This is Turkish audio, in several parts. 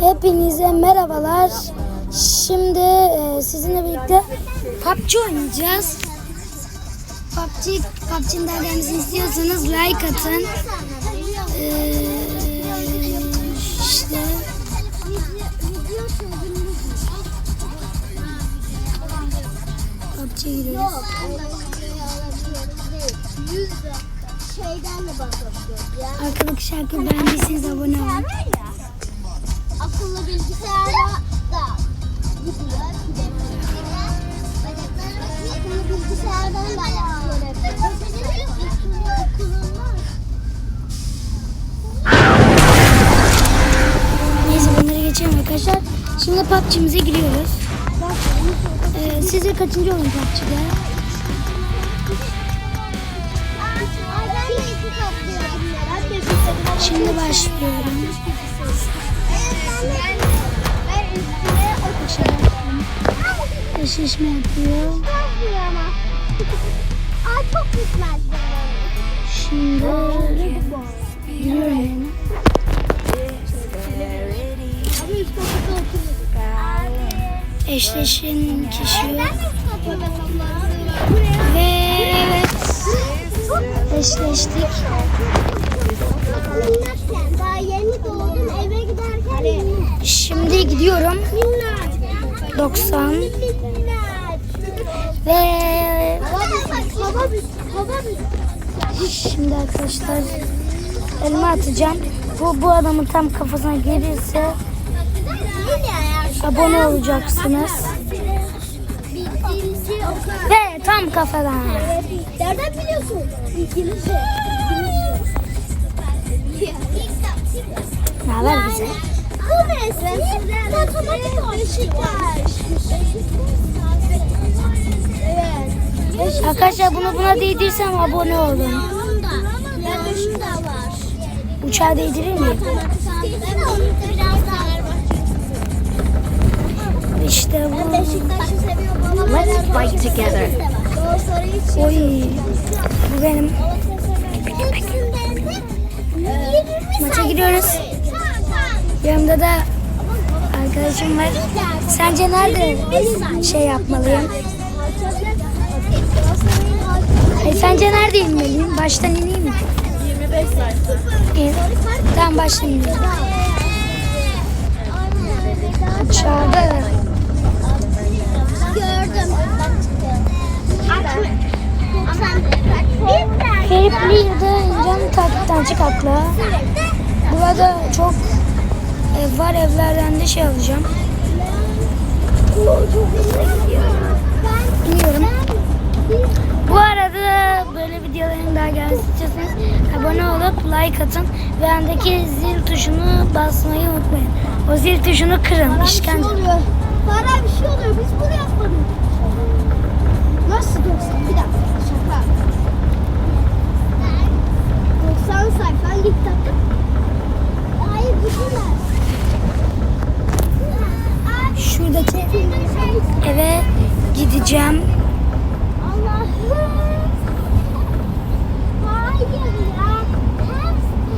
Hepinize merhabalar. Şimdi e, sizinle birlikte PUBG oynayacağız. PUBG, PUBG'nin daha gelmesini istiyorsanız like atın. Ee, işte PUBG'ye giriyoruz. Arkadaki şarkı beğendiyseniz abone olun. Akıllı bilgisayarda da gidiyor. Akıllı bilgisayardan da Neyse bunları geçelim arkadaşlar. Şimdi PUBG'mize giriyoruz. Ee, sizce kaçıncı olun PUBG'de? Şimdi başlıyorum. Eşleşme yapıyor. Aa çok gitmez. Şimdi giriyorum yani. Abi üst kapıda oturuyoruz. Eşleşin kişi yok. Ben Ve evet eşleştik. Şimdi gidiyorum. Minnak. 90 Minnak. ve şimdi arkadaşlar elma atacağım. Bu bu adamın tam kafasına gelirse abone olacaksınız. Ve tam kafadan. Nereden biliyorsun? Ne haber bize? Beşiktaş. Evet. Arkadaşlar bunu buna değdirsem abone olun. Uçağa değdirir var. İşte bu. Let's fight together. Oy. Bu benim. Maça giriyoruz. Yanımda da arkadaşım var. Sence nerede şey yapmalıyım? E, sence nerede inmeliyim? Baştan ineyim mi? 25 sayfa. Tamam baştan ineyim. Aşağıda. Gördüm. Herifli'de ineceğim takipten çık atla. Burada çok ev var evlerden de şey alacağım. İniyorum. Bu arada böyle videoların daha gelmesi istiyorsanız abone olup like atın ve yandaki zil tuşunu basmayı unutmayın. O zil tuşunu kırın. işkence. oluyor. Bana bir şey oluyor. Biz bunu yapmadık. Nasıl 90? Bir dakika. Şaka. 90 sayfa hangi eve gideceğim. Allah'ım. Hayır ya. Hem,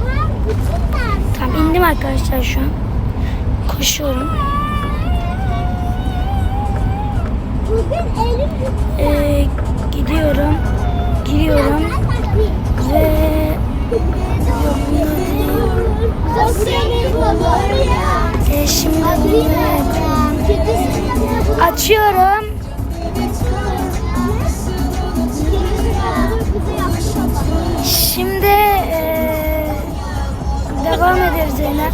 hem bütün ders. Tamam indim arkadaşlar şu an. Koşuyorum. Bugün elim Ee, gidiyorum. Giriyorum. Ve e, şimdi bunu açıyorum. Şimdi e, devam ederiz Zeynep.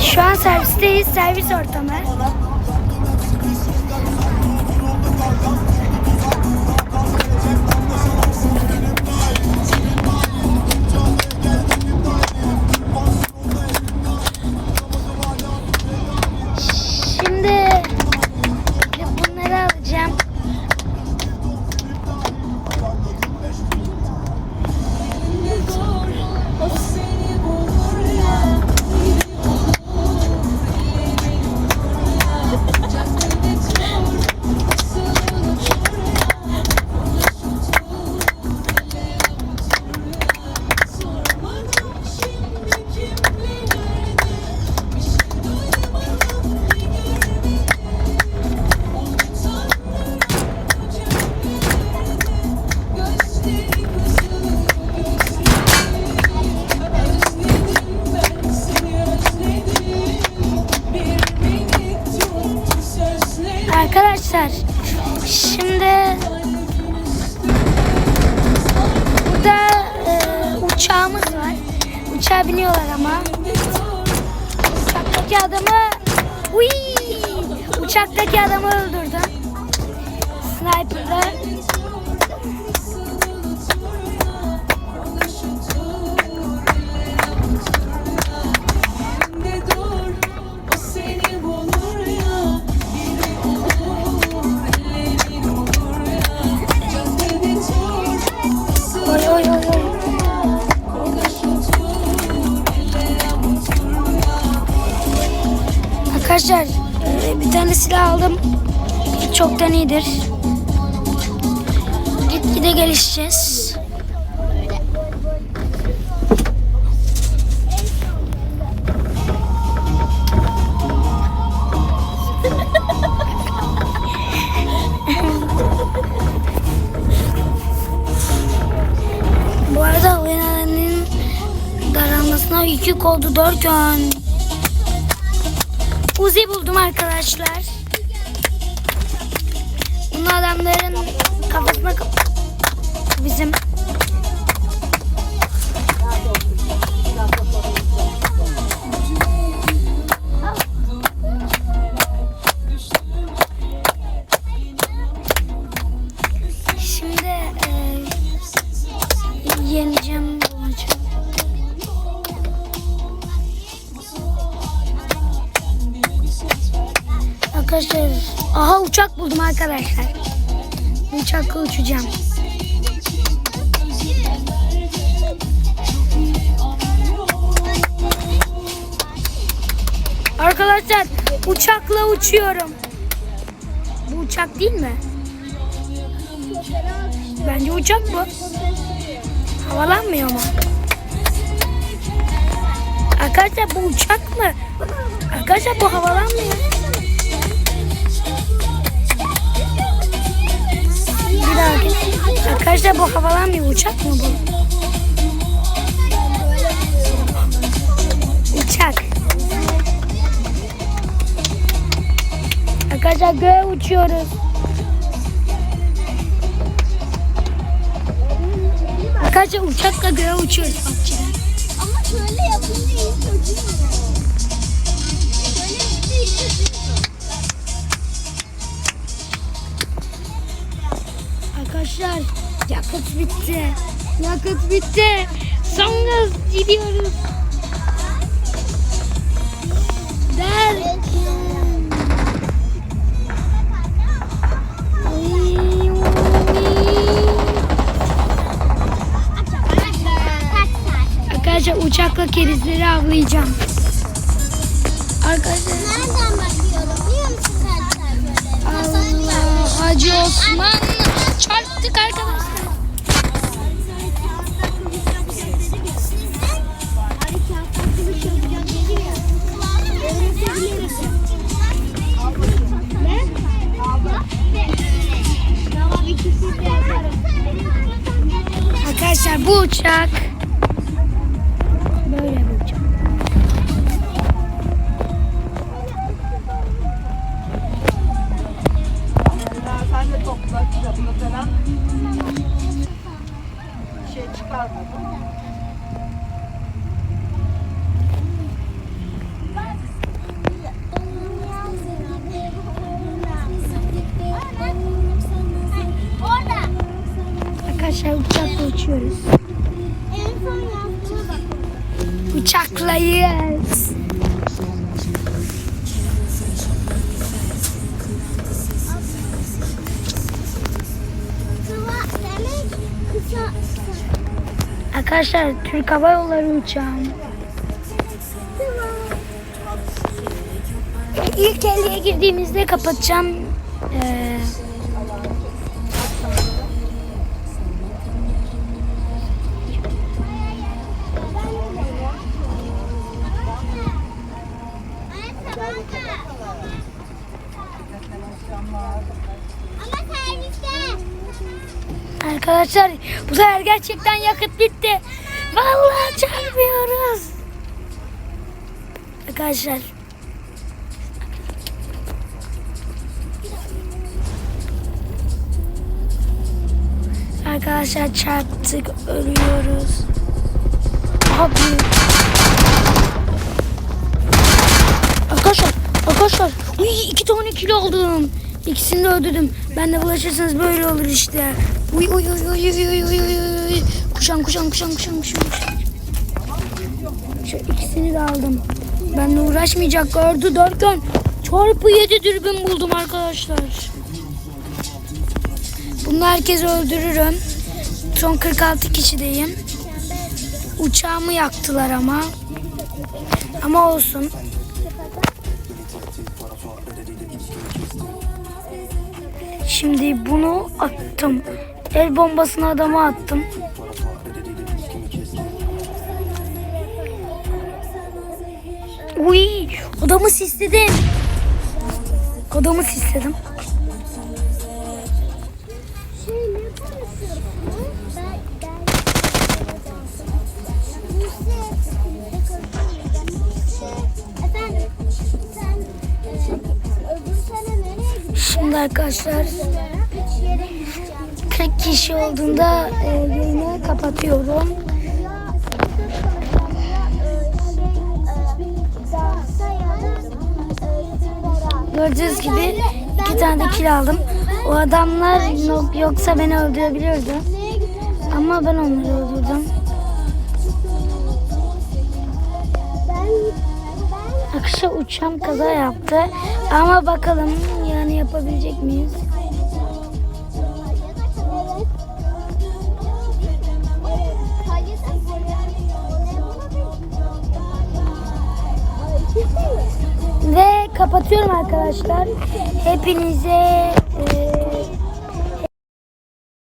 Şu an servisteyiz. Servis ortamı. Uçağa biniyorlar ama. Uçaktaki adamı Uy! Uçaktaki adamı öldürdü. Sniper'la Çoktan iyidir. Gitgide gelişeceğiz. Bu arada alanının daralmasına yük oldu derken Uzi buldum arkadaşlar. Adamların kafasına bizim uçak buldum arkadaşlar. Uçakla uçacağım. Arkadaşlar uçakla uçuyorum. Bu uçak değil mi? Bence uçak bu. Havalanmıyor mu? Arkadaşlar bu uçak mı? Arkadaşlar bu havalanmıyor. Bir daha Arkadaşlar bu havalanmıyor. Uçak mı bu? Uçak. Arkadaşlar göğe uçuyoruz. Arkadaşlar uçakla göğe uçuyoruz. Bak Arkadaşlar yakıt bitti. Yakıt bitti. Son gaz gidiyoruz. Der. Arkadaşlar uçakla kerizleri avlayacağım. Arkadaşlar Nereden bakıyorum biliyor musun? Allah Hacı Osman çarptık arkadaşlar. Abi kağıttan kılıç uçuyoruz. En son yazdığına bak. Uçaklayız. Arkadaşlar Türk Hava Yolları uçağım. İlk 50'ye girdiğimizde kapatacağım. Ee, Arkadaşlar bu sefer gerçekten yakıt bitti. Vallahi çarpıyoruz. Arkadaşlar. Arkadaşlar çarptık ölüyoruz. Abi. Arkadaşlar arkadaşlar uy, iki tane kilo aldım. İkisini de öldürdüm. Ben de bulaşırsanız böyle olur işte. Uy uy uy uy uy uy uy uy. Kuşan kuşan kuşan kuşan kuşan. Şu ikisini de aldım. Ben de uğraşmayacak uğraşmayacaklardı derken çarpı yedi dürbün buldum arkadaşlar. Bunu herkesi öldürürüm. Son 46 kişideyim. Uçağımı yaktılar ama. Ama olsun. Şimdi bunu attım. El bombasını adama attım. Uy, adamı sisledim. Adamı sisledim. Şimdi arkadaşlar Hiç yere gideceğim. 40 kişi olduğunda e, yayını kapatıyorum. Gördüğünüz gibi iki tane de kill aldım. O adamlar yok- yoksa beni öldürebilirdi. Ama ben onları öldürdüm. Akışa uçan kaza yaptı. Ama bakalım yapabilecek miyiz? Ve kapatıyorum arkadaşlar. Hepinize